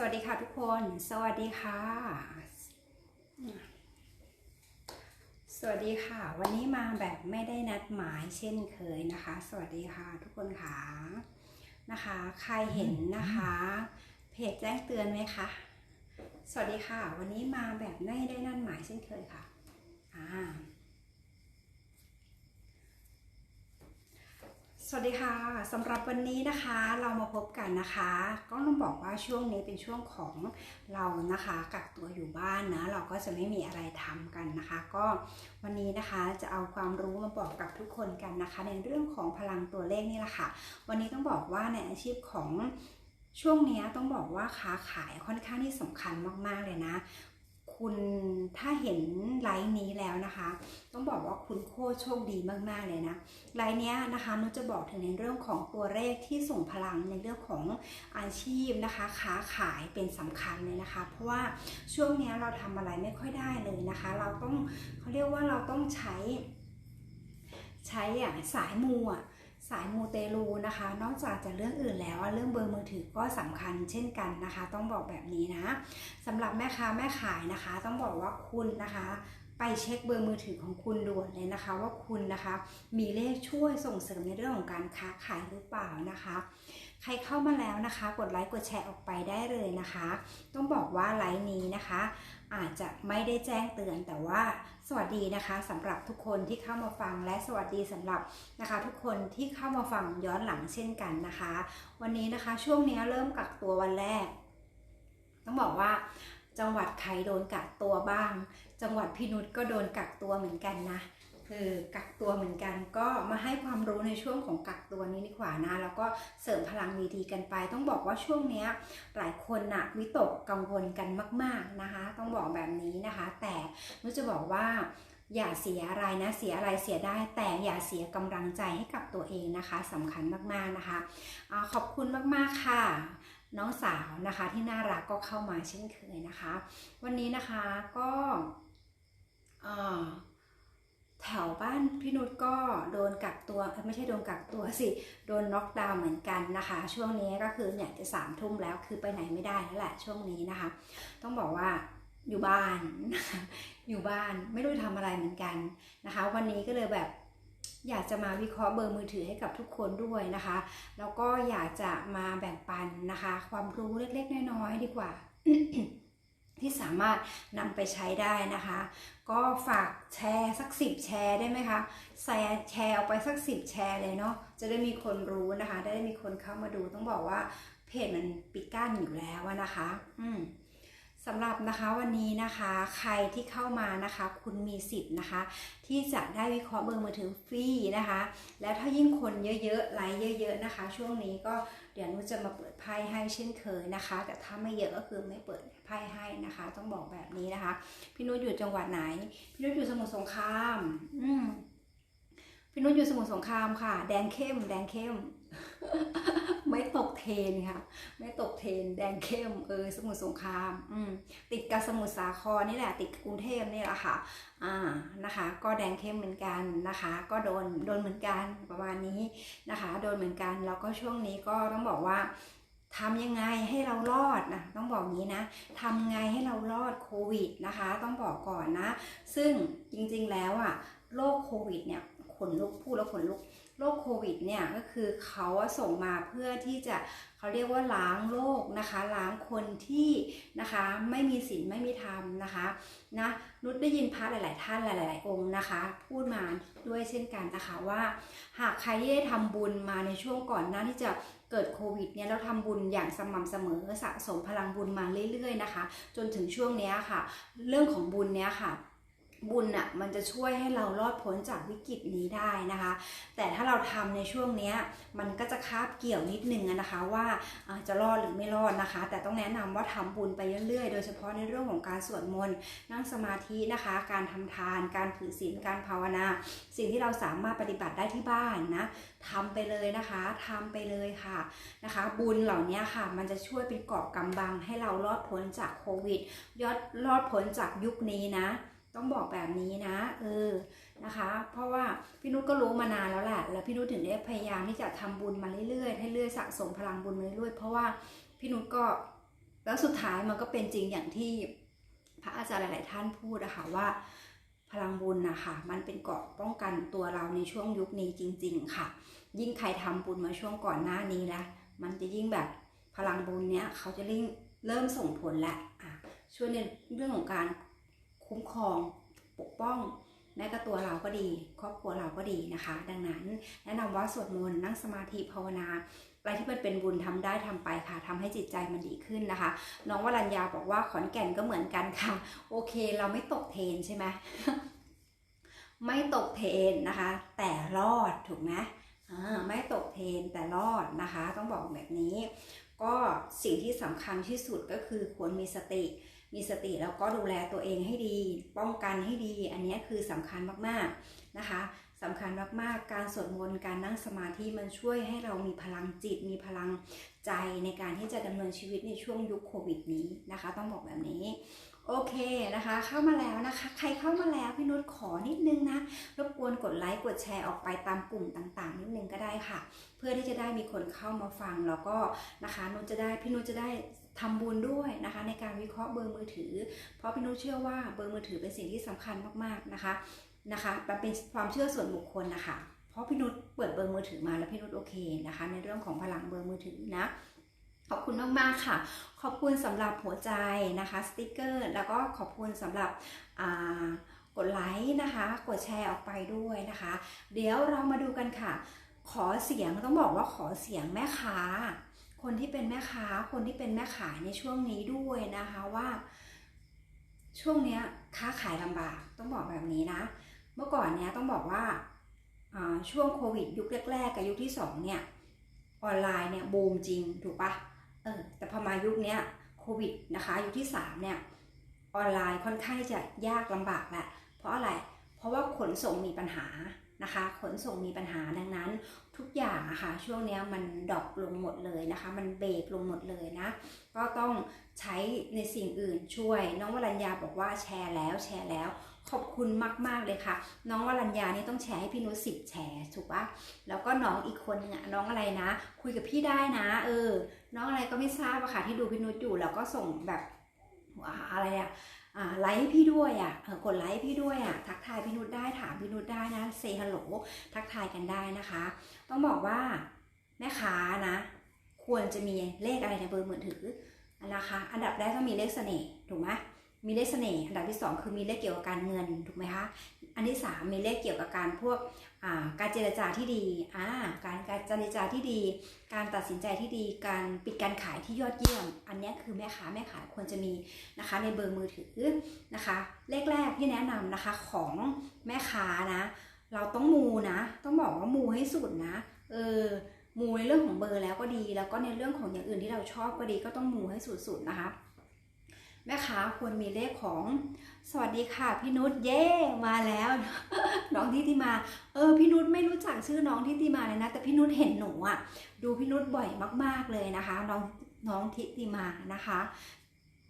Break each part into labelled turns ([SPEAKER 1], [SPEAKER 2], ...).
[SPEAKER 1] สวัสดีค่ะทุกคน สวัสดีค่ะ สวัสดีค่ะ วันนี้มาแบบไม่ได้นัดหมายเช่นเคยนะคะ สวัสดีค่ะ ทุกคนค่ะนะคะ ใครเห็นนะคะ เพจแจ้งเตือนไหมคะ สวัสดีค่ะ วันนี้มาแบบไม่ได้นัดหมายเช่นเคยค่ะ อ่า สวัสดีค่ะสำหรับวันนี้นะคะเรามาพบกันนะคะ ก็ต้องบอกว่าช่วงนี้เป็นช่วงของเรานะคะกักตัวอยู่บ้านนะเราก็จะไม่มีอะไรทำกันนะคะ ก็วันนี้นะคะจะเอาความรู้มาบอกกับทุกคนกันนะคะ ในเรื่องของพลังตัวเลขนี่แหละค่ะ วันนี้ต้องบอกว่าในอาชีพของช่วงนี้ต้องบอกว่าค้าขายค่อนข้างที่สำคัญมากๆเลยนะ คุณถ้าเห็นไลฟ์นี้แล้วนะคะ ต้องบอกว่าคุณโคโชคดีมากๆเลยนะไลน์เนี้ยนะคะนุจะบอกถึงในเรื่องของตัวเลขที่ส่งพลังในเรื่องของอาชีพนะคะ ค้าขายเป็นสำคัญเลยนะคะ เพราะว่าช่วงเนี้ยเราทำอะไรไม่ค่อยได้เลยนะคะ เราต้องเขาเรียกว่าเราต้องใช้ใช้อย่างสายมูอะ สายมูเตลูนะคะ นอกจากจะเรื่องอื่นแล้ว เรื่องเบอร์มือถือก็สำคัญเช่นกันนะคะ ต้องบอกแบบนี้นะสำหรับแม่ค้าแม่ขายนะคะ ต้องบอกว่าคุณนะคะไปเช็คเบอร์มือถือของคุณด่วนเลยนะคะ ว่าคุณนะคะมีเลขช่วยส่งเสริมในเรื่องของการค้าขายหรือเปล่านะคะ ใครเข้ามาแล้วนะคะ กดไลค์กดแชร์ออกไปได้เลยนะคะ ต้องบอกว่าไลน์นี้นะคะ อาจจะไม่ได้แจ้งเตือนแต่ว่า สวัสดีนะคะสำหรับทุกคนที่เข้ามาฟังและสวัสดีสำหรับนะคะ ทุกคนที่เข้ามาฟังย้อนหลังเช่นกันนะคะ วันนี้นะคะช่วงนี้เริ่มกักตัววันแรก ต้องบอกว่าจังหวัดใครโดนกักตัวบ้าง จังหวัดพี่นุชก็โดนกักตัวเหมือนกันนะ คือกักตัวเหมือนกันก็มาให้ความรู้ในช่วงของกักตัวนี้ดีกว่านะแล้วก็เสริมพลังดีๆกันไป ต้องบอกว่าช่วงเนี้ยหลายคนน่ะวิตกกังวลกันมาก ๆนะคะ ต้องบอกแบบนี้นะคะ แต่นุจะบอกว่าอย่าเสียอะไรนะเสียอะไรเสียได้ แต่อย่าเสียกำลังใจให้กับตัวเองนะคะสำคัญมากๆนะคะอขอบคุณมากๆค่ะ น้องสาวนะคะที่น่ารักก็เข้ามาเช่นเคยนะคะ วันนี้นะคะก็อ่า แถวบ้านพี่นุชก็โดนกักตัวไม่ใช่โดนกักตัวสิ โดนน็อกดาวน์เหมือนกันนะคะ ช่วงนี้ก็คือเนี่ยจะสามทุ่มแล้วคือไปไหนไม่ได้แล้วแหละช่วงนี้นะคะ ต้องบอกว่าอยู่บ้านอยู่บ้านไม่รู้จะทำอะไรเหมือนกันนะคะ วันนี้ก็เลยแบบอยากจะมาวิเคราะห์เบอร์มือถือให้กับทุกคนด้วยนะคะ แล้วก็อยากจะมาแบ่งปันนะคะ ความรู้เล็กๆน้อยๆดีกว่า ที่สามารถนำไปใช้ได้นะคะ ก็ฝากแชร์สักสิบแชร์ได้ไหมคะแชร์แชร์ออกไปสักสิบแชร์เลยเนาะจะได้มีคนรู้นะคะ ได้มีคนเข้ามาดูต้องบอกว่าเพจมันปิดกั้นอยู่แล้วนะคะ อืมสำหรับนะคะวันนี้นะคะใครที่เข้ามานะคะ คุณมีสิทธิ์นะคะ ที่จะได้วิเคราะห์เบอร์มือถือฟรีนะคะ แล้วถ้ายิ่งคนเยอะๆไลค์เยอะ ๆนะคะ ช่วงนี้ก็ ดี๋ยวนุชจะมาเปิดไพ่ให้เช่นเคยนะคะ แต่ถ้าไม่เยอะก็คือไม่เปิดไพ่ให้นะคะ ต้องบอกแบบนี้นะคะ พี่นุชอยู่จังหวัดไหน พี่นุชอยู่สมุทรสงคราม อืมพี่นุชอยู่สมุทรสงครามค่ะ แดงเข้ม แดงเข้ม ไม่ตกเทนค่ะ ไม่ตกเทน แดงเข้มเออสมุทรสงครามอืมติดกับสมุทรสาครนี่แหละติดกับกรุงเทพนี่แหละค่ะอ่านะคะ ก็แดงเข้มเหมือนกันนะคะ ก็โดนโดนเหมือนกันประมาณนี้นะคะ โดนเหมือนกันแล้วก็ช่วงนี้ก็ต้องบอกว่าทำยังไงให้เรารอดนะต้องบอกงี้นะทำไงให้เรารอดโควิดนะคะ ต้องบอกก่อนนะ ซึ่งจริงๆแล้วอะโรคโควิดเนี่ยขนลุกพูดแล้วขนลุก โรคโควิดเนี่ยก็คือเขาส่งมาเพื่อที่จะเขาเรียกว่าล้างโรคนะคะล้างคนที่นะคะไม่มีศีลไม่มีธรรมนะคะนะนุชได้ยินพระหลาย ๆ ท่านหลาย ๆ องค์นะคะ พูดมาด้วยเช่นกันนะคะว่า หากใครที่ได้ทำบุญมาในช่วงก่อนหน้าที่จะเกิดโควิดเนี่ยแล้วทำบุญอย่างสม่ำเสมอสะสมพลังบุญมาเรื่อย ๆ นะคะ จนถึงช่วงนี้ค่ะ เรื่องของบุญเนี้ยค่ะ บุญอะมันจะช่วยให้เรารอดพ้นจากวิกฤตนี้ได้นะคะ แต่ถ้าเราทำในช่วงนี้มันก็จะคาบเกี่ยวนิดนึงนะคะว่าจะรอดหรือไม่รอดนะคะ แต่ต้องแนะนำว่าทำบุญไปเรื่อยๆ โดยเฉพาะในเรื่องของการสวดมนต์นั่งสมาธินะคะ การทำทาน การถือศีลการภาวนา สิ่งที่เราสามารถปฏิบัติได้ที่บ้านนะทำไปเลยนะคะทำไปเลยค่ะนะคะ บุญเหล่านี้ค่ะ มันจะช่วยเป็นเกราะกำบังให้เรารอดพ้นจากโควิดยอดรอดพ้นจากยุคนี้นะ ต้องบอกแบบนี้นะ เออนะคะ เพราะว่าพี่นุชก็รู้มานานแล้วแหละแล้วพี่นุชถึงได้พยายามที่จะทำบุญมาเรื่อยๆให้เรื่อยสะสมพลังบุญมาเรื่อยๆเพราะว่าพี่นุชก็แล้วสุดท้ายมันก็เป็นจริงอย่างที่พระอาจารย์หลาย ๆ ท่านพูดอะค่ะว่าพลังบุญนะคะมันเป็นเกราะป้องกันตัวเราในช่วงยุคนี้จริง ๆ ค่ะ ยิ่งใครทำบุญมาช่วงก่อนหน้านี้แล้วมันจะยิ่งแบบพลังบุญเนี้ยเขาจะริ่งเริ่มส่งผลแหละอะช่วยในเรื่องของการ คุ้มครองปกป้องแม้กับตัวเราก็ดี ครอบครัวเราก็ดีนะคะ ดังนั้น แนะนำว่าสวดมนต์นั่งสมาธิภาวนาอะไรที่มันเป็นบุญทำได้ทำไปค่ะทำให้จิตใจมันดีขึ้นนะคะ น้องวรัญญาบอกว่าขอนแก่นก็เหมือนกันค่ะ โอเค เราไม่ตกเทนใช่ไหมไม่ตกเทนนะคะ แต่รอดถูกไหมไม่ตกเทนแต่รอดนะคะ ต้องบอกแบบนี้ ก็สิ่งที่สำคัญที่สุดก็คือควรมีสติ มีสติแล้วก็ดูแลตัวเองให้ดี ป้องกันให้ดี อันนี้คือสำคัญมากๆนะคะสำคัญมากๆ การสวดมนต์การนั่งสมาธิมันช่วยให้เรามีพลังจิต มีพลังใจในการที่จะดำเนินชีวิตในช่วงยุคโควิดนี้นะคะ ต้องบอกแบบนี้โอเคนะคะ เข้ามาแล้วนะคะ ใครเข้ามาแล้วพี่นุชขอนิดนึงนะรบกวนกดไลค์กดแชร์ออกไปตามกลุ่มต่างๆ นิดนึงก็ได้ค่ะ เพื่อที่จะได้มีคนเข้ามาฟังแล้วก็นะคะนุชจะได้พี่นุชจะได้ ทำบุญด้วยนะคะในการวิเคราะห์เบอร์มือถือ เพราะพี่นุชเชื่อว่าเบอร์มือถือเป็นสิ่งที่สำคัญมากๆนะคะนะคะมันเป็นความเชื่อส่วนบุคคลนะคะเพราะพี่นุชเปิดเบอร์มือถือมาแล้วพี่นุชโอเคนะคะ ในเรื่องของพลังเบอร์มือถือนะขอบคุณมาก ๆ ค่ะ ขอบคุณสำหรับหัวใจนะคะสติกเกอร์ แล้วก็ขอบคุณสำหรับกดไลค์นะคะ กดแชร์ออกไปด้วยนะคะ เดี๋ยวเรามาดูกันค่ะ ขอเสียงต้องบอกว่าขอเสียงแม่ค้า คนที่เป็นแม่ค้า คนที่เป็นแม่ขายในช่วงนี้ด้วยนะคะว่า ช่วงเนี้ยค้าขายลำบากต้องบอกแบบนี้นะ เมื่อก่อนเนี้ยต้องบอกว่าช่วงโควิดยุคแรกๆกับยุคที่สองเนี่ยออนไลน์เนี่ยบูมจริงถูกปะเออแต่พอมายุคเนี้ยโควิดนะคะยุคที่สามเนี่ยออนไลน์ค่อนข้างจะยากลำบากแหละเพราะอะไรเพราะว่าขนส่งมีปัญหานะคะ ขนส่งมีปัญหาดังนั้น ทุกอย่างอะค่ะช่วงเนี้ยมันดรอปลงหมดเลยนะคะ มันเบรกลงหมดเลยนะ ก็ต้องใช้ในสิ่งอื่นช่วย น้องวรัญญาบอกว่าแชร์แล้วแชร์แล้ว ขอบคุณมากๆเลยค่ะ น้องวรัญญานี่ต้องแชร์ให้พี่นุสิบแชร์ถูกปะแล้วก็น้องอีกคนนึงอะน้องอะไรนะ คุยกับพี่ได้นะ เออ น้องอะไรก็ไม่ทราบอะค่ะที่ดูพี่นุชอยู่แล้วก็ส่งแบบอะไรอะ ไลค์ให้พี่ด้วยอะกดไลค์พี่ด้วยอะทักทายพี่นุชได้ถามพี่นุชได้นะเซฮัลโหลทักทายกันได้นะคะ ต้องบอกว่าแม่ค้านะ ควรจะมีเลขอะไรในเบอร์มือถือนะคะ อันดับแรกต้องมีเลขเสน่ห์ถูกไหม มีเลขเสน่ห์อันดับที่สองคือมีเลขเกี่ยวกับการเงินถูกไหมคะอันที่สามมีเลขเกี่ยวกับการพวกการเจรจาที่ดีการการเจรจาที่ดี การตัดสินใจที่ดี การปิดการขายที่ยอดเยี่ยม อันนี้คือแม่ค้าแม่ขายควรจะมีนะคะในเบอร์มือถือนะคะ เลขแรกที่แนะนำนะคะของแม่ค้านะ เราต้องมูนะ ต้องบอกว่ามูให้สุดนะ เออมูในเรื่องของเบอร์แล้วก็ดี แล้วก็ในเรื่องของอย่างอื่นที่เราชอบก็ดีก็ต้องมูให้สุดๆนะคะ แม่ค้าควรมีเลขของสวัสดีค่ะพี่นุชเย่มาแล้ว น้องทิติมา เออพี่นุชไม่รู้จักชื่อน้องทิติมาเลยนะ แต่พี่นุชเห็นหนูอะดูพี่นุชบ่อยมากๆเลยนะคะ น้องน้องทิติมานะคะ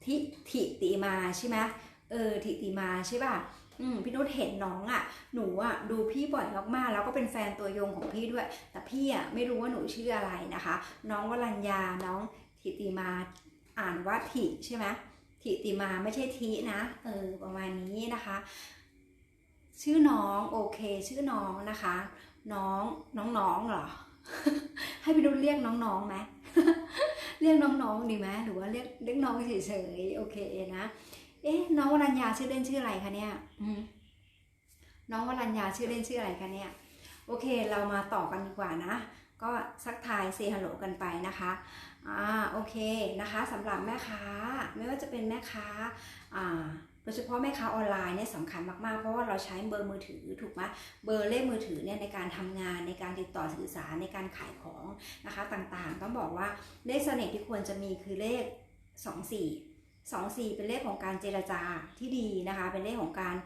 [SPEAKER 1] ทิทิติมาใช่ไหมเออทิติมาใช่ป่ะอืมพี่นุชเห็นน้องอะ่ะ หนูอะ่ะดูพี่บ่อยมากๆแล้วก็เป็นแฟนตัวยงของพี่ด้วย แต่พี่อะ่ะไม่รู้ว่าหนูชื่ออะไรนะคะ น้องวรัญญาน้องทิติมาอ่านว่าทิใช่ไหม ทิติมาไม่ใช่ทินะเออประมาณนี้นะคะ ชื่อน้องโอเค ชื่อน้องนะคะ น้องน้องๆเหรอ ให้พี่นุชเรียกน้องๆไหมเรียกน้องๆดีไหมหรือว่าเรียกเรียกน้องเฉยๆโอเคนะเอ๊ะน้องวรัญญาชื่อเล่นชื่ออะไรคะเนี่ยน้องวรัญญาชื่อเล่นชื่ออะไรคะเนี่ย โอเค เรามาต่อกันดีกว่านะ ก็สักทายเซฮัลโหลกันไปนะคะ อ่าโอเคนะคะสำหรับแม่ค้าไม่ว่าจะเป็นแม่ค้าอ่าโดยเฉพาะแม่ค้าออนไลน์เนี่ยสำคัญมากๆ เพราะว่าเราใช้เบอร์มือถือถูกไหมเบอร์เลขมือถือเนี่ยในการทำงานในการติดต่อสื่อสารในการขายของนะคะต่างๆ ต้องบอกว่าเลขเสน่ห์ที่ควรจะมีคือเลข 24 เป็นเลขของการเจรจาที่ดีนะคะ เป็นเลขของการ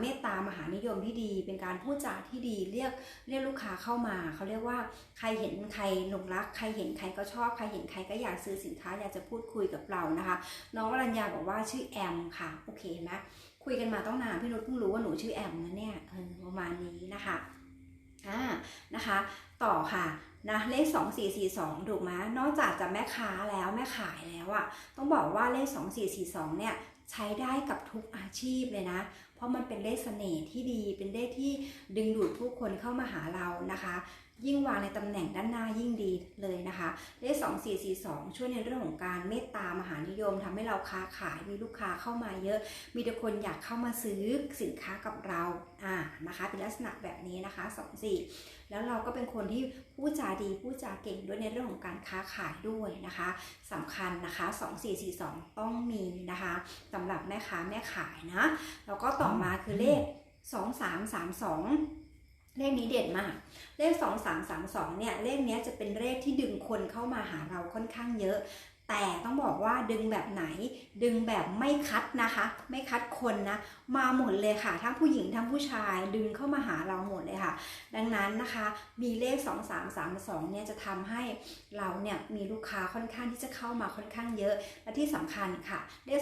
[SPEAKER 1] เมตตามหานิยมที่ดี เป็นการพูดจาที่ดีเรียกเรียกลูกค้าเข้ามา เขาเรียกว่าใครเห็นใครหลงรัก ใครเห็นใครก็ชอบ ใครเห็นใครก็อยากซื้อสินค้าอยากจะพูดคุยกับเรานะคะ น้องวรัญญาบอกว่าชื่อแอมค่ะโอเคนไหมคุยกันมาต้องนานพี่นุชเพิ่งรู้ว่าหนูชื่อแอมนะเนี่ยประมาณนี้นะคะอ่านะคะ ต่อค่ะ นะเลข 2442 ถูกไหมนอกจากจะแม่ค้าแล้วแม่ขายแล้วอะ่ะต้องบอกว่าเลข 2442 เนี่ยใช้ได้กับทุกอาชีพเลยนะ เพราะมันเป็นเลขเสน่ห์ที่ดี เป็นเลขที่ดึงดูดผู้คนเข้ามาหาเรานะคะ ยิ่งวางในตำแหน่งด้านหน้ายิ่งดีเลยนะคะเลข2442 ช่วยในเรื่องของการเมตตามหานิยมทำให้เราค้าขายมีลูกค้าเข้ามาเยอะ มีแต่คนอยากเข้ามาซื้อสินค้ากับเราอ่านะคะ เป็นลักษณะแบบนี้นะคะ 24 แล้วเราก็เป็นคนที่พูดจาดีพูดจาเก่งด้วยในเรื่องของการค้าขายด้วยนะคะสำคัญนะคะ 2442 ต้องมีนะคะสำหรับแม่ค้าแม่ขายนะแล้วก็ต่อมาคือเลข 2332 เลขนี้เด่นมาก เลข 2332 เนี่ย เลขเนี้ยจะเป็นเลขที่ดึงคนเข้ามาหาเราค่อนข้างเยอะ แต่ต้องบอกว่าดึงแบบไหน ดึงแบบไม่คัดนะคะ ไม่คัดคนนะ มาหมดเลยค่ะ ทั้งผู้หญิงทั้งผู้ชายดึงเข้ามาหาเราหมดเลยค่ะ ดังนั้นนะคะ มีเลข 2332เนี่ยจะทำให้เราเนี่ยมีลูกค้าค่อนข้างที่จะเข้ามาค่อนข้างเยอะ และที่สำคัญค่ะ เลข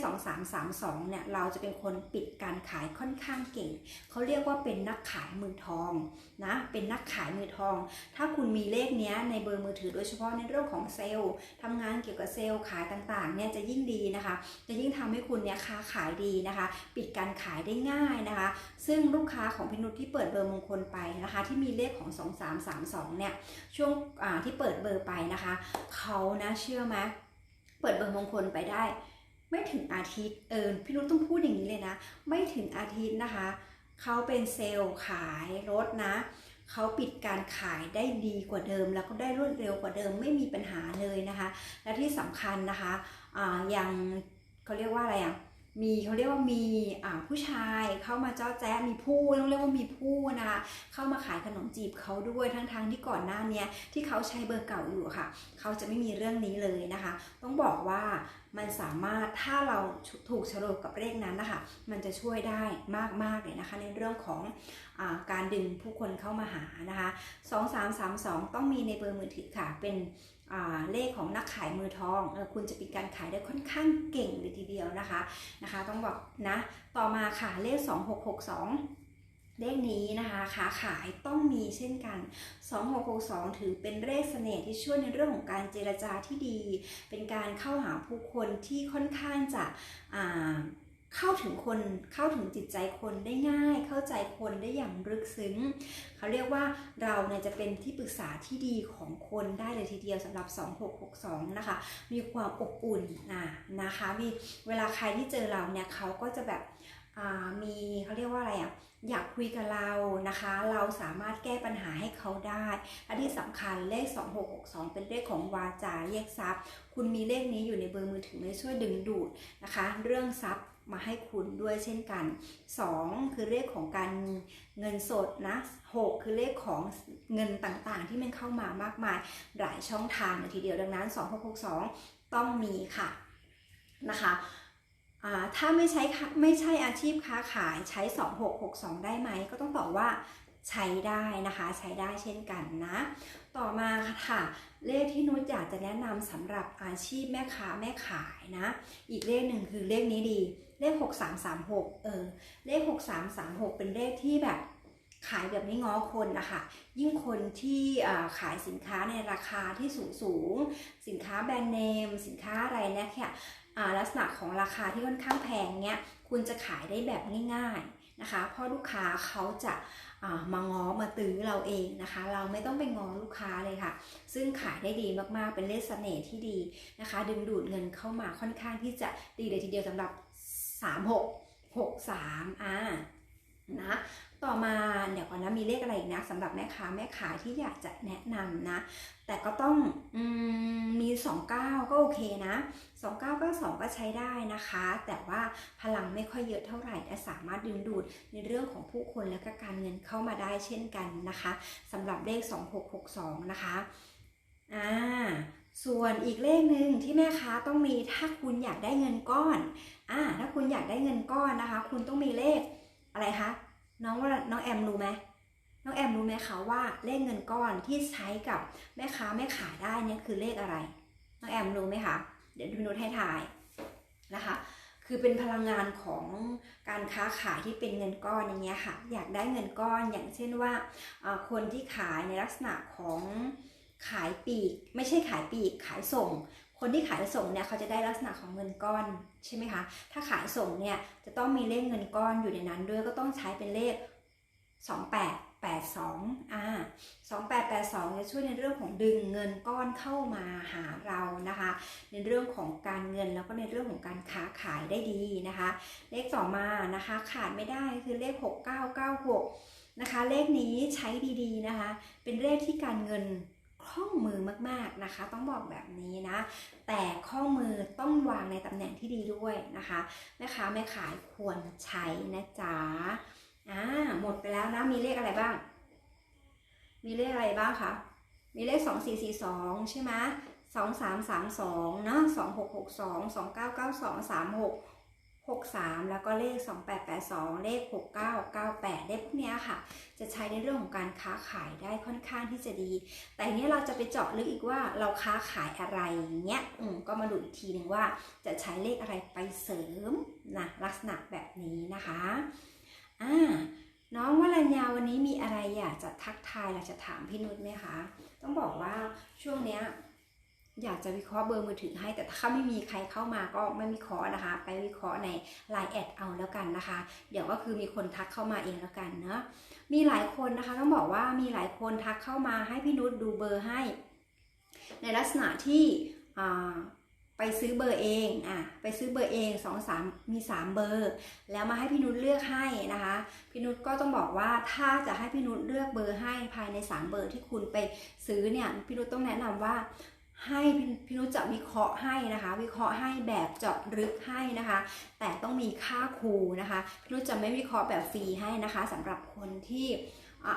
[SPEAKER 1] 2332เนี่ยเราจะเป็นคนปิดการขายค่อนข้างเก่ง เขาเรียกว่าเป็นนักขายมือทองนะ เป็นนักขายมือทอง ถ้าคุณมีเลขเนี้ยในเบอร์มือถือโดยเฉพาะในเรื่องของเซลล์ทำงานเกี่ยวกับเซลล์ขายต่างๆเนี่ยจะยิ่งดีนะคะ จะยิ่งทำให้คุณเนี่ยค้าขายดีนะคะ ปิดการขายได้ง่ายนะคะ ซึ่งลูกค้าของพินุชที่เปิดเบอร์มงคลไปนะคะ ที่มีเลขของ 2332 เนี่ย ช่วงที่เปิดเบอร์ไปนะคะ เขานะเชื่อไหมเปิดเบอร์มงคลไปได้ ไม่ถึงอาทิตย์เออพี่นุชต้องพูดอย่างนี้เลยนะ ไม่ถึงอาทิตย์นะคะ เขาเป็นเซลล์ขายรถนะเขาปิดการขายได้ดีกว่าเดิม แล้วก็ได้รวดเร็วกว่าเดิมไม่มีปัญหาเลยนะคะ และที่สำคัญนะคะยังเขาเรียกว่าอะไรอะ มีเขาเรียกว่ามีผู้ชายเข้ามาเจ้าแจ๊มีผู้ต้องเรียกว่ามีผู้นะคะเข้ามาขายขนมจีบเขาด้วยทั้งๆทที่ก่อนหน้านี้ที่เขาใช้เบอร์เก่าอยู่ค่ะ เขาจะไม่มีเรื่องนี้เลยนะคะ ต้องบอกว่ามันสามารถถ้าเราถูกฉลกกับเลขนั้นนะคะมันจะช่วยได้มากๆเลยนะคะ ในเรื่องของอการดึงผู้คนเข้ามาหานะคะ 2332 ต้องมีในเบอร์มือถือค่ะเป็น เลขของนักขายมือทองอคุณจะเป็นการขายได้ค่อนข้างเก่งเลยทีเดียวนะคะนะคะ ต้องบอกนะ ต่อมาค่ะเลข 2662เลขนี้นะคะค้าขายต้องมีเช่นกัน 2662 ถือเป็นเลขเสน่ห์ที่ช่วยในเรื่องของการเจรจาที่ดี เป็นการเข้าหาผู้คนที่ค่อนข้างจะ เข้าถึงคนเข้าถึงจิตใจคนได้ง่าย เข้าใจคนได้อย่างลึกซึ้ง เขาเรียกว่าเราเนี่ยจะเป็นที่ปรึกษาที่ดีของคนได้เลยทีเดียวสำหรับ 2662 นะคะ มีความอบอุ่นนะนะคะมีเวลาใครที่เจอเราเนี่ยเขาก็จะแบบมีเขาเรียกว่าอะไรอะอยากคุยกับเรานะคะ เราสามารถแก้ปัญหาให้เขาได้และที่สำคัญเลข 2662 เป็นเลขของวาจาเรียกทรัพย์ คุณมีเลขนี้อยู่ในเบอร์มือถือไม่ช่วยดึงดูดนะคะ เรื่องทรัพย์ มาให้คุณด้วยเช่นกัน 2 คือเลขของการเงินสดนะ 6 คือเลขของเงินต่างๆ ที่มันเข้ามามากมายหลายช่องทางเลยทีเดียวดังนั้น 2662 ต้องมีค่ะนะคะถ้าไม่ใช้ไม่ใช่อาชีพค้าขายใช้ 2662 ได้ไหม ก็ต้องตอบว่าใช้ได้นะคะใช้ได้เช่นกันนะ ต่อมาค่ะ เลขที่นุชอยากจะแนะนำสำหรับอาชีพแม่ค้าแม่ขายนะ อีกเลขหนึ่งคือเลขนี้ดี เลข 6336 เออ เลข 6336 เป็นเลขที่แบบขายแบบไม่ง้อคนนะคะยิ่งคนที่ขายสินค้าในราคาที่สูงสูง สินค้าแบรนด์เนม สินค้าอะไรเนี่ยค่ะลักษณะของราคาที่ค่อนข้างแพงเนี้ยคุณจะขายได้แบบง่ายๆนะคะ เพราะลูกค้าเขาจะมาง้อมาตื้อเราเองนะคะ เราไม่ต้องไปง้อลูกค้าเลยค่ะ ซึ่งขายได้ดีมากๆเป็นเลขเสน่ห์ที่ดีนะคะ ดึงดูดเงินเข้ามาค่อนข้างที่จะดีเลยทีเดียวสำหรับ 3 6 6 3อ่านะต่อมาเดี๋ยวก่อนนะมีเลขอะไรอีกนะสำหรับแม่ค้าแม่ขายที่อยากจะแนะนำนะ แต่ก็ต้องอมมี 29 ก็โอเคนะ 29 ก็2ก็ใช้ได้นะคะ แต่ว่าพลังไม่ค่อยเยอะเท่าไหร่แต่สามารถดึงดูดในเรื่องของผู้คนและก็การเงินเข้ามาได้เช่นกันนะคะสำหรับเลข 2662 นะคะอ่าส่วนอีกเลขหนึ่งที่แม่ค้าต้องมีถ้าคุณอยากได้เงินก้อน อ่าถ้าคุณอยากได้เงินก้อนนะคะ คุณต้องมีเลขอะไรคะน้องว่าน้องแอมรู้ไหมน้องแอมรู้ไหมคะว่าเลขเงินก้อนที่ใช้กับแม่ค้าแม่ขายได้เนี่ยคือเลขอะไร น้องแอมรู้ไหมคะเดี๋ยวพี่นุชให้ทายนะคะ คือเป็นพลังงานของการค้าขายที่เป็นเงินก้อนอย่างเงี้ยค่ะ อยากได้เงินก้อนอย่างเช่นว่าคนที่ขายในลักษณะของขายปีก ไม่ใช่ขายปีกขายส่ง คนที่ขายส่งเนี่ยเขาจะได้ลักษณะของเงินก้อน ใช่ไหมคะถ้าขายส่งเนี่ยจะต้องมีเลขเงินก้อนอยู่ในนั้นด้วยก็ต้องใช้เป็นเลข 2882อ่า2882จะช่วยในเรื่องของดึงเงินก้อนเข้ามาหาเรานะคะ ในเรื่องของการเงินแล้วก็ในเรื่องของการค้าขายได้ดีนะคะ เลขต่อมานะคะขาดไม่ได้คือเลข 6996นะคะเลขนี้ใช้ดีๆนะคะ เป็นเลขที่การเงิน คล่องมือมากๆนะคะ ต้องบอกแบบนี้นะ แต่ข้อมือต้องวางในตำแหน่งที่ดีด้วยนะคะแม่ค้าแม่ขายควรใช้นะจ๊ะอ่าหมดไปแล้วนะมีเลขอะไรบ้าง มีเลขอะไรบ้างคะมีเลข 2442 ใช่ไหม2332เนาะ2662 2992 36 63 แล้วก็เลข 2882 เลข 6998 เลขพวกเนี้ยค่ะ จะใช้ในเรื่องของการค้าขายได้ค่อนข้างที่จะดี แต่เนี้ยเราจะไปเจาะลึกอีกว่าเราค้าขายอะไรเงี้ยอืมก็มาดูอีกทีหนึ่งว่าจะใช้เลขอะไรไปเสริมนะลักษณะแบบนี้นะคะอ่าน้องวรัญญาวันนี้มีอะไรอยากจะทักทายอยากจะถามพี่นุชไหมคะ ต้องบอกว่าช่วงเนี้ย อยากจะวิเคราะห์เบอร์มือถือให้ แต่ถ้าไม่มีใครเข้ามาก็ไม่วิเคราะห์นะคะ ไปวิเคราะห์ใน Line แอดเอาแล้วกันนะคะ เดี๋ยวก็คือมีคนทักเข้ามาเองแล้วกันเนาะมีหลายคนนะคะต้องบอกว่ามีหลายคนทักเข้ามาให้พี่นุชดูเบอร์ให้ ในลักษณะที่ไปซื้อเบอร์เองอะไปซื้อเบอร์เอง2 3มี3เบอร์ แล้วมาให้พี่นุชเลือกให้นะคะ พี่นุชก็ต้องบอกว่าถ้าจะให้พี่นุชเลือกเบอร์ให้ภายใน3เบอร์ที่คุณไปซื้อเนี่ยพี่นุชต้องแนะนำว่า ให้พี่พี่นุชจะวิเคราะห์ให้นะคะ วิเคราะห์ให้แบบเจาะลึกให้นะคะ แต่ต้องมีค่าครูนะคะพี่นุชจะไม่วิเคราะห์แบบฟรีให้นะคะสำหรับคนที่อ่า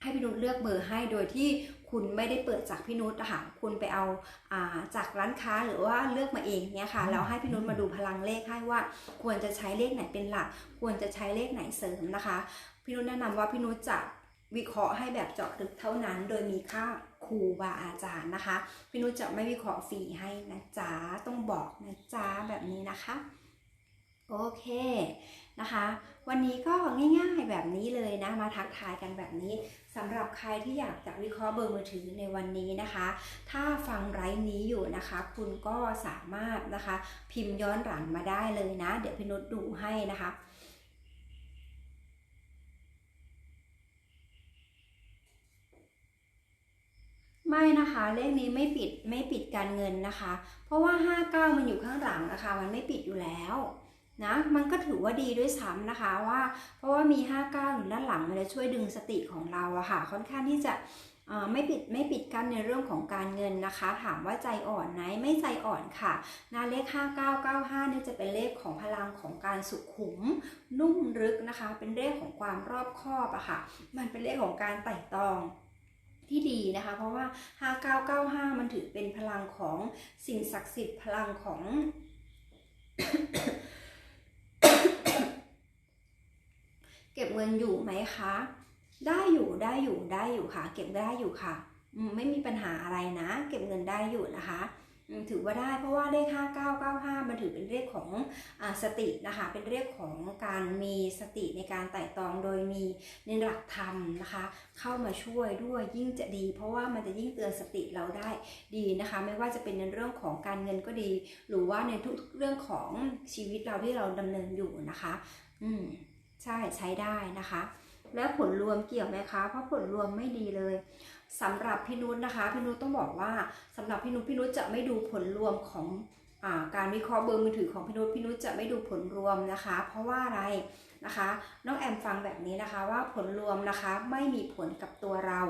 [SPEAKER 1] ให้พี่นุชเลือกเบอร์ให้โดยที่คุณไม่ได้เปิดจากพี่นุชนะคะคุณไปเอาอ่าจากร้านค้าหรือว่าเลือกมาเองเนี่ยค่ะแล้วให้พี่นุชมาดูพลังเลขให้ว่า ควรจะใช้เลขไหนเป็นหลัก ควรจะใช้เลขไหนเสริมนะคะ พี่นุชแนะนำว่าพี่นุชจะวิเคราะห์ให้แบบเจาะลึกเท่านั้น โดยมีค่าค รูบาอาจารย์นะคะ พี่นุชจะไม่วิเคราะห์ฟรีให้นะจ๊ะต้องบอกนะจ๊ะแบบนี้นะคะโอเคนะคะ วันนี้ก็ง่ายๆแบบนี้เลยนะมาทักทายกันแบบนี้สำหรับใครที่อยากจะวิเคราะห์เบอร์มือถือในวันนี้นะคะ ถ้าฟังไลฟ์นี้อยู่นะคะ คุณก็สามารถนะคะ พิมพ์ย้อนหลังมาได้เลยนะ เดี๋ยวพี่นุชดูให้นะคะ ไม่นะคะเลขนี้ไม่ปิดไม่ปิดการเงินนะคะ เพราะว่า 59 มันอยู่ข้างหลังนะคะ มันไม่ปิดอยู่แล้วนะมันก็ถือว่าดีด้วยซ้ำนะคะว่า เพราะว่ามี 59 อยู่ด้านหลังมันจะช่วยดึงสติของเราอะค่ะ ค่อนข้างที่จะไม่ปิดไม่ปิดกั้นในเรื่องของการเงินนะคะ ถามว่าใจอ่อนไหมไม่ใจอ่อนค่ะนาเลข 5995เนี่ยจะเป็นเลขของพลังของการสุขุม นุ่มลึกนะคะ เป็นเลขของความรอบคอบอะค่ะ มันเป็นเลขของการไต่ตอง ที่ดีนะคะ เพราะว่า 5995 มันถือเป็นพลังของสิ่งศักดิ์สิทธิ์พลังของ เก็บเงินอยู่ไหมคะ ได้อยู่ได้อยู่ได้อยู่ค่ะ เก็บได้อยู่ค่ะ ไม่มีปัญหาอะไรนะ เก็บเงินได้อยู่นะคะ ถือว่าได้เพราะว่าเลข 5995 มันถือเป็นเลขของอสตินะคะเป็นเลขของการมีสติในการไต่ตองโดยมีในหลักธรรมนะคะ เข้ามาช่วยด้วยยิ่งจะดี เพราะว่ามันจะยิ่งเตือนสติเราได้ดีนะคะ ไม่ว่าจะเป็นในเรื่องของการเงินก็ดี หรือว่าในทุกเรื่องของชีวิตเราที่เราดำเนินอยู่นะคะ อืมใช่ใช้ได้นะคะ แล้วผลรวมเกี่ยวไหมคะเพราะผลรวมไม่ดีเลย สำหรับพี่นุชนะคะ พี่นุชต้องบอกว่าสำหรับพี่นุชพี่นุชจะไม่ดูผลรวมของอการวิเคราะห์เบอร์มือถือของพี่นุชพี่นุชจะไม่ดูผลรวมนะคะ เพราะว่าอะไรนะคะน้องแอมฟังแบบนี้นะคะว่าผลรวมนะคะไม่มีผลกับตัวเรา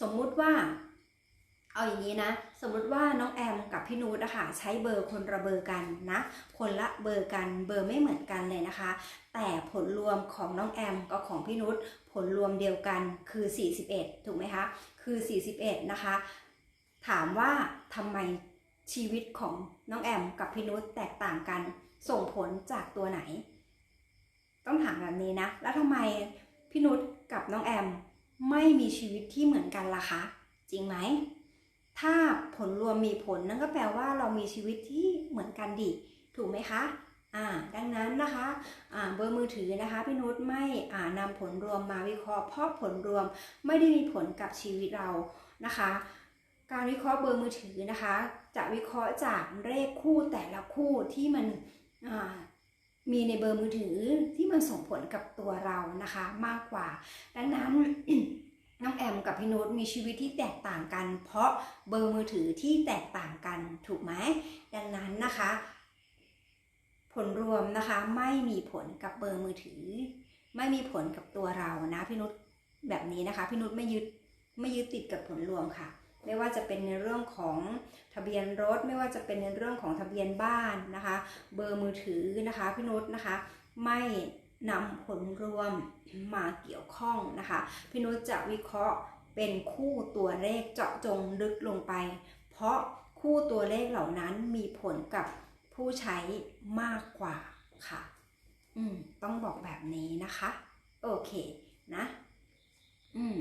[SPEAKER 1] สมมุติว่าเอาอย่างนี้นะ สมมุติว่าน้องแอมกับพี่นูตนะคะใช้เบอร์คนละเบอร์กันนะ คนละเบอร์กันเบอร์ไม่เหมือนกันเลยนะคะ แต่ผลรวมของน้องแอมกับของพี่นุชผลรวมเดียวกันคือ 41 ถูกไหมคะ คือ 41 นะคะ ถามว่าทำไมชีวิตของน้องแอมกับพี่นุชแตกต่างกันส่งผลจากตัวไหน ต้องถามแบบนี้นะ แล้วทำไมพี่นุชกับน้องแอมไม่มีชีวิตที่เหมือนกันล่ะคะ จริงไหม ถ้าผลรวมมีผลนั่นก็แปลว่าเรามีชีวิตที่เหมือนกันดิ ถูกไหมคะ อ่าดังนั้นนะคะอ่าเบอร์มือถือนะคะพี่นุชไม่อ่านำผลรวมมาวิเคราะห์เพราะผลรวมไม่ได้มีผลกับชีวิตเรานะคะ การวิเคราะห์เบอร์มือถือนะคะ จะวิเคราะห์จากเลขคู่แต่ละคู่ที่มันอ่ามีในเบอร์มือถือที่มันส่งผลกับตัวเรานะคะมากกว่า ดังนั้นน้องแอมกับพี่นุชมีชีวิตที่แตกต่างกัน เพราะเบอร์มือถือที่แตกต่างกันถูกไหมดังนั้นนะคะ ผลรวมนะคะไม่มีผลกับเบอร์มือถือ ไม่มีผลกับตัวเรานะพี่นุชแบบนี้นะคะพี่นุชไม่ยึดไม่ยึดติดกับผลรวมค่ะ ไม่ว่าจะเป็นในเรื่องของทะเบียนรถ ไม่ว่าจะเป็นในเรื่องของทะเบียนบ้านนะคะ เบอร์มือถือนะคะพี่นุชนะคะ ไม่นำผลรวมมาเกี่ยวข้องนะคะ พี่นุชจะวิเคราะห์เป็นคู่ตัวเลขเจาะจงลึกลงไป เพราะคู่ตัวเลขเหล่านั้นมีผลกับ ผู้ใช้มากกว่าค่ะ อืม ต้องบอกแบบนี้นะคะ โอเคนะ อืม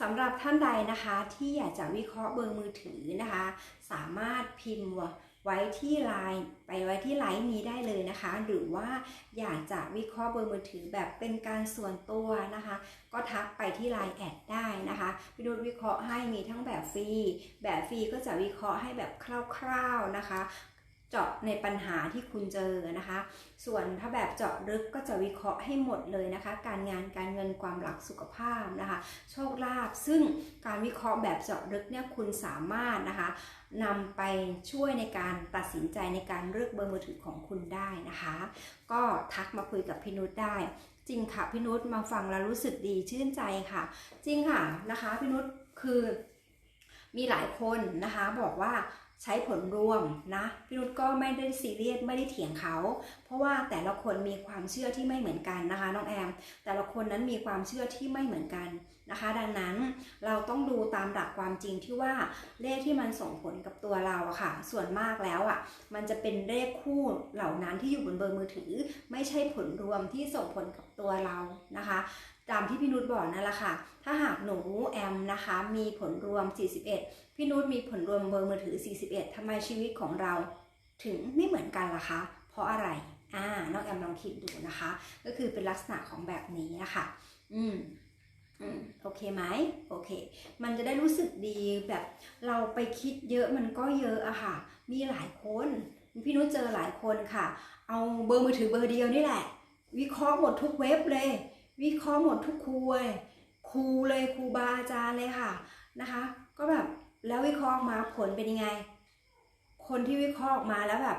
[SPEAKER 1] สำหรับท่านใดนะคะที่อยากจะวิเคราะห์เบอร์มือถือนะคะ สามารถพิมพ์ไว้ที่ไลน์ไปไว้ที่ไลน์นี้ได้เลยนะคะ หรือว่าอยากจะวิเคราะห์เบอร์มือถือแบบเป็นการส่วนตัวนะคะ ก็ทักไปที่ไลน์แอดได้นะคะพี่นุชวิเคราะห์ให้มีทั้งแบบฟรีแบบฟรีก็จะวิเคราะห์ให้แบบคร่าว ๆนะคะ เจาะในปัญหาที่คุณเจอนะคะ ส่วนถ้าแบบเจาะลึกก็จะวิเคราะห์ให้หมดเลยนะคะ การงานการเงินความรักสุขภาพนะคะ โชคลาภซึ่งการวิเคราะห์แบบเจาะลึกเนี่ยคุณสามารถนะคะนำไปช่วยในการตัดสินใจในการเลือกเบอร์มือถือของคุณได้นะคะ ก็ทักมาคุยกับพี่นุชได้ จริงค่ะพี่นุชมาฟังแล้วรู้สึกดีชื่นใจค่ะ จริงค่ะนะคะพี่นุชคือมีหลายคนนะคะบอกว่า ใช้ผลรวมนะพี่นุชก็ไม่ได้ซีเรียสไม่ได้เถียงเขา เพราะว่าแต่ละคนมีความเชื่อที่ไม่เหมือนกันนะคะน้องแอม แต่ละคนนั้นมีความเชื่อที่ไม่เหมือนกันนะคะ ดังนั้นเราต้องดูตามหลักความจริงที่ว่าเลขที่มันส่งผลกับตัวเราอะค่ะ ส่วนมากแล้วอะมันจะเป็นเลขคู่เหล่านั้นที่อยู่บนเบอร์มือถือ ไม่ใช่ผลรวมที่ส่งผลกับตัวเรานะคะ ตามที่พี่นุชบอกนั่นแหละค่ะ ถ้าหากหนูแอมนะคะ มีผลรวม 41 พี่นุชมีผลรวมเบอร์มือถือ 41ทำไมชีวิตของเราถึงไม่เหมือนกันล่ะคะ เพราะอะไร อ่า น้องแอมลองคิดดูนะคะ ก็คือเป็นลักษณะของแบบนี้นะคะ อืมอืมโอเคไหมโอเค มันจะได้รู้สึกดีแบบเราไปคิดเยอะมันก็เยอะอะค่ะ มีหลายคนพี่นุชเจอหลายคนค่ะ เอาเบอร์มือถือเบอร์เดียวนี่แหละ วิเคราะห์หมดทุกเว็บเลย วิเคราะห์หมดทุกครูเลยครูเลยครูบาอาจารย์เลยค่ะนะคะ ก็แบบแล้ววิเคราะห์มาผลเป็นยังไง คนที่วิเคราะห์ออกมาแล้วแบบ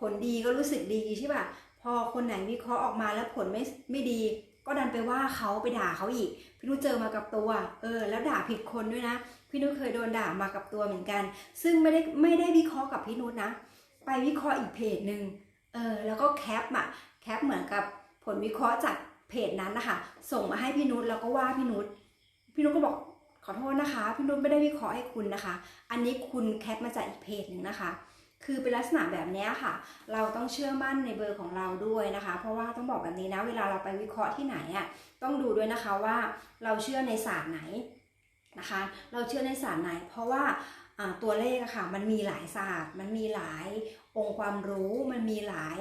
[SPEAKER 1] ผลดีก็รู้สึกดีใช่ป่ะพอคนไหนวิเคราะห์ออกมาแล้วผลไม่ไม่ดี ก็ดันไปว่าเขาไปด่าเขาอีก พี่นุชเจอมากับตัว เออ แล้วด่าผิดคนด้วยนะ พี่นุชเคยโดนด่ามากับตัวเหมือนกัน ซึ่งไม่ได้ไม่ได้วิเคราะห์กับพี่นุชนะ ไปวิเคราะห์อีกเพจหนึ่งเออแล้วก็แคปอะแคปเหมือนกับผลวิเคราะห์จาก เพจนั้นนะคะส่งมาให้พี่นุชแล้วก็ว่าพี่นุชพี่นุชก็บอกขอโทษนะคะพี่นุชไม่ได้วิเคราะห์ให้คุณนะคะ อันนี้คุณแคปมาจากอีกเพจหนึ่งนะคะ คือเป็นลักษณะแบบนี้ค่ะ เราต้องเชื่อมั่นในเบอร์ของเราด้วยนะคะ เพราะว่าต้องบอกแบบนี้นะ เวลาเราไปวิเคราะห์ที่ไหนอะ่ะต้องดูด้วยนะคะว่าเราเชื่อในศาสตร์ไหนนะคะ เราเชื่อในศาสตร์ไหน เพราะว่าอ่า ตัวเลขค่ะมันมีหลายศาสตร์ มันมีหลายองค์ความรู้ มันมีหลาย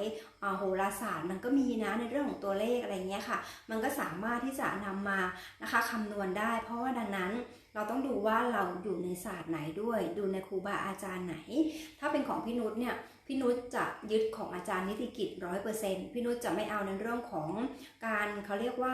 [SPEAKER 1] โหราศาสตร์ มันก็มีนะในเรื่องของตัวเลขอะไรเงี้ยค่ะ มันก็สามารถที่จะนำมานะคะคำนวณได้ เพราะว่าดังนั้นเราต้องดูว่าเราอยู่ในศาสตร์ไหนด้วย ดูในครูบาอาจารย์ไหน ถ้าเป็นของพี่นุชเนี่ย พี่นุชจะยึดของอาจารย์นิติกิจร้อยเปอร์เซ็นต์พี่นุชจะไม่เอาในเรื่องของการเขาเรียกว่า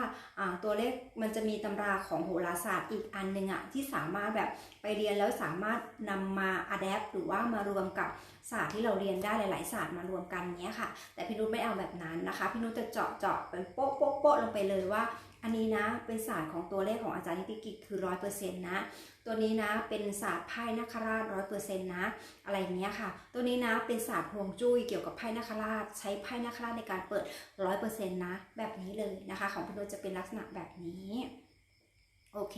[SPEAKER 1] ตัวเลขมันจะมีตำราของโหราศาสตร์อีกอันหนึ่งอะที่สามารถแบบไปเรียนแล้วสามารถนำมาอัดแอปหรือว่ามารวมกับศาสตร์ที่เราเรียนได้หลาย ๆ ศาสตร์มารวมกันเนี้ยค่ะ แต่พี่นุชไม่เอาแบบนั้นนะคะ พี่นุชจะเจาะเจาะเป็นโป๊ะโป๊ะโป๊ะลงไปเลยว่า อันนี้นะเป็นศาสตร์ของตัวเลขของอาจารย์นิติกิจคือร้อยเปอร์เซ็นต์นะ ตัวนี้นะเป็นศาสตร์ไพ่นัคราชร้อยเปอร์เซ็นต์นะ อะไรเงี้ยค่ะ ตัวนี้นะเป็นศาสตร์ฮวงจุ้ยเกี่ยวกับไพ่นัคราช ใช้ไพ่นัคราชในการเปิดร้อยเปอร์เซ็นต์นะ แบบนี้เลยนะคะ ของพี่นุชจะเป็นลักษณะแบบนี้โอเค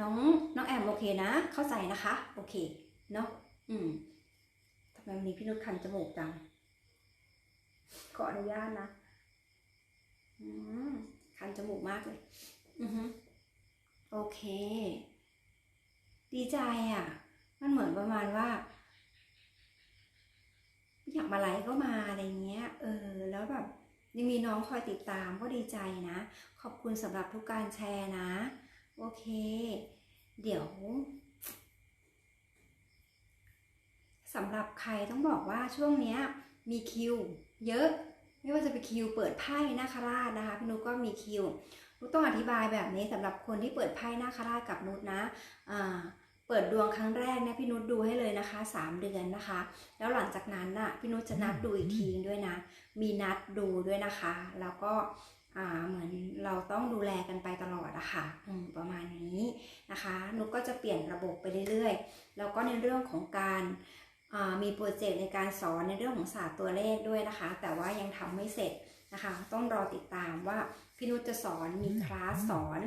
[SPEAKER 1] น้องน้องแอมโอเคนะ เข้าใจนะคะ โอเคเนาะอืมทำไมวันนี้พี่นุชคันจมูกจังขออนุญาตนะ อืม คันจมูกมากเลย อือฮึโอเค ดีใจอะ มันเหมือนประมาณว่า อยากมาไลฟ์ก็มาอะไรเงี้ย เออ แล้วแบบยังมีน้องคอยติดตามก็ดีใจนะ ขอบคุณสำหรับทุกการแชร์นะ โอเค เดี๋ยวสำหรับใครต้องบอกว่าช่วงเนี้ยมีคิว เยอะ ไม่ว่าจะเป็นคิวเปิดไพ่นาคราชนะคะ พี่นุก็มีคิวนุต้องอธิบายแบบนี้สำหรับคนที่เปิดไพ่นาคราชกับนุชนะเปิดดวงครั้งแรกเนี่ยพี่นุชดูให้เลยนะคะ 3 เดือนนะคะ แล้วหลังจากนั้นน่ะพี่นุชจะนัดดูอีกทีด้วยนะ มีนัดดูด้วยนะคะ แล้วก็เหมือนเราต้องดูแลกันไปตลอดอะค่ะประมาณนี้นะคะ นุชก็จะเปลี่ยนระบบไปเรื่อยๆ แล้วก็ในเรื่องของการ มีโปรเจกต์ในการสอนในเรื่องของศาสตร์ตัวเลขด้วยนะคะ แต่ว่ายังทำไม่เสร็จนะคะ ต้องรอติดตามว่าพี่นุชจะสอนมีคลาสสอน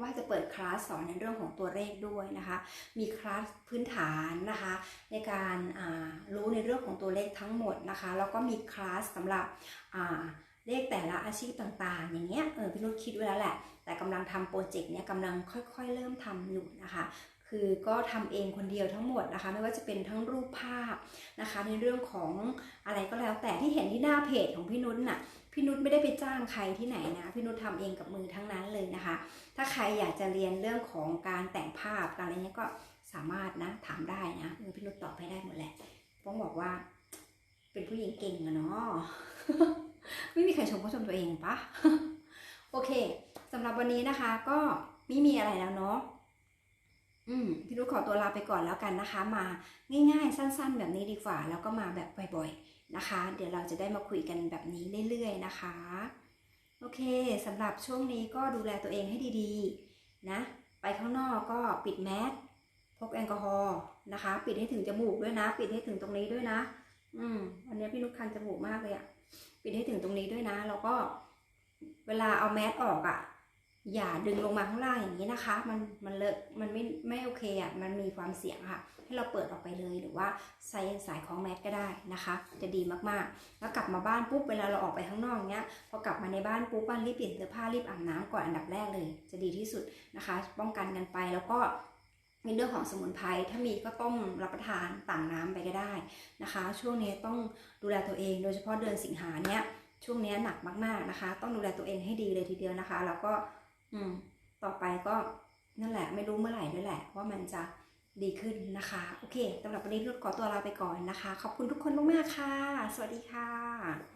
[SPEAKER 1] ว่าจะเปิดคลาสสอนในเรื่องของตัวเลขด้วยนะคะ มีคลาสพื้นฐานนะคะ ในการอ่ารู้ในเรื่องของตัวเลขทั้งหมดนะคะ แล้วก็มีคลาสสำหรับอ่าเลขแต่ละอาชีพต่างๆ อย่างเงี้ย เออพี่นุชคิดไว้แล้วแหละ แต่กำลังทำโปรเจกต์เนี้ยกำลังค่อยๆ เริ่มทำอยู่นะคะ คือก็ทำเองคนเดียวทั้งหมดนะคะ ไม่ว่าจะเป็นทั้งรูปภาพนะคะ ในเรื่องของอะไรก็แล้ว แต่ที่เห็นที่หน้าเพจของพี่นุชน่ะพี่นุชไม่ได้ไปจ้างใครที่ไหนนะพี่นุชทำเองกับมือทั้งนั้นเลยนะคะ ถ้าใครอยากจะเรียนเรื่องของการแต่งภาพการอะไรเงี้ยก็สามารถนะถามได้นะพี่นุชตอบให้ได้หมดแหละต้องบอกว่า เป็นผู้หญิงเก่งอะเนาะไม่มีใครชมก็ชมตัวเองปะโอเคสำหรับวันนี้นะคะก็ไม่มีอะไรแล้วเนาะ อืมพี่นุชขอตัวลาไปก่อนแล้วกันนะคะ มาง่ายๆ สั้นๆ แบบนี้ดีกว่า แล้วก็มาแบบบ่อยๆนะคะ เดี๋ยวเราจะได้มาคุยกันแบบนี้เรื่อยๆนะคะ โอเคสำหรับช่วงนี้ก็ดูแลตัวเองให้ดีๆ นะ ไปข้างนอกก็ปิดแมสพกแอลกอฮอล์นะคะ ปิดให้ถึงจมูกด้วยนะ ปิดให้ถึงตรงนี้ด้วยนะ อืมวันนี้พี่นุชคันจมูกมากเลยอะปิดให้ถึงตรงนี้ด้วยนะ แล้วก็เวลาเอาแมสออกอะ อย่าดึงลงมาข้างล่างอย่างนี้นะคะ มันมันเลอะมันไม่ไม่โอเคอะมันมีความเสี่ยงค่ะ ให้เราเปิดออกไปเลยหรือว่าใส่สายของแมสก็ได้นะคะ จะดีมากๆ แล้วกลับมาบ้านปุ๊บเวลาเราออกไปข้างนอกเนี้ยพอกลับมาในบ้านปุ๊บบ้านรีบเปลี่ยนเสื้อผ้ารีบอาบน้ำก่อนอันดับแรกเลย จะดีที่สุดนะคะ ป้องกันกันไปแล้วก็ในเรื่องของสมุนไพรถ้ามีก็ต้มรับประทานต่างน้ำไปก็ได้นะคะ ช่วงนี้ต้องดูแลตัวเอง โดยเฉพาะเดือนสิงหาเนี้ยช่วงนี้หนักมากๆนะคะ ต้องดูแลตัวเองให้ดีเลยทีเดียวนะคะ แล้วก็ อืมต่อไปก็นั่นแหละไม่รู้เมื่อไหร่ด้วยแหละ ว่ามันจะดีขึ้นนะคะ โอเคสำหรับวันนี้รุดขอตัวลาไปก่อนนะคะ ขอบคุณทุกคนมากๆค่ะ สวัสดีค่ะ